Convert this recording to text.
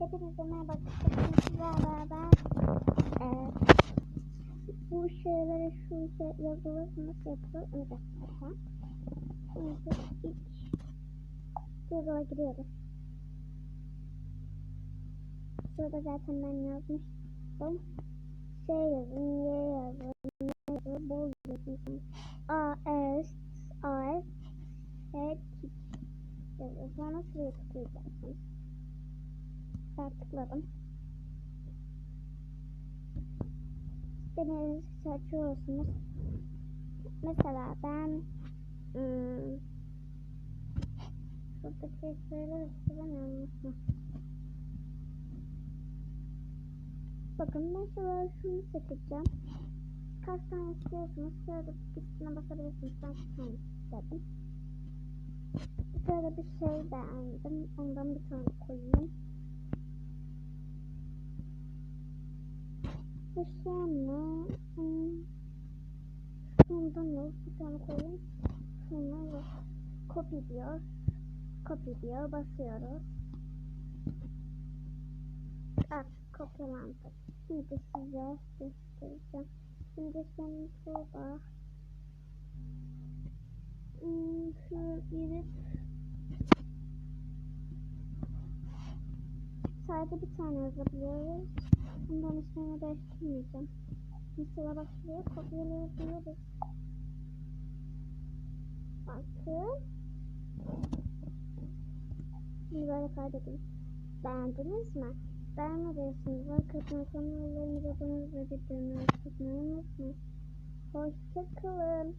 Hepinize merhaba. Sizlerle ben e, bu şeylere şu şey yazıları nasıl yapılır onu göstereceğim. Şimdi ilk Google'a giriyoruz. Şurada zaten ben yazmıştım. Şey yazın, Y yazın, ne yazın, bol yazın. A, S, A, S, T yazıyor. Sonra şuraya tıklayacaksınız. Ben tıkladım. Deneyinizi seçiyorsunuz. Mesela ben ım, şuradaki şeyleri. Hı. Bakın mesela şunu seçeceğim. Kaç tane istiyorsunuz? Şurada üstüne basabilirsiniz. Ben şu tane istedim. Şöyle bir şey beğendim. Ondan bir tane koyayım. Ve sonra hmm, şundan yok. Bir tane koyayım. Sonra yok. Copy diyor. Copy diyor. Basıyoruz. Ah, kopyalandı. Şimdi size göstereceğim. Şimdi sen şurada hmm, şu girip sadece bir tane yazabiliyoruz. İsmini değiştirmeyeceğim. Mesela bak şuraya kopyalayabiliyoruz. Bakın. Şimdi böyle kaydedin. Beğendiniz mi? Beğenmediyseniz like atmayı, kanallarımıza abone olmayı, bildirimleri açmayı unutmayın. Hoşçakalın.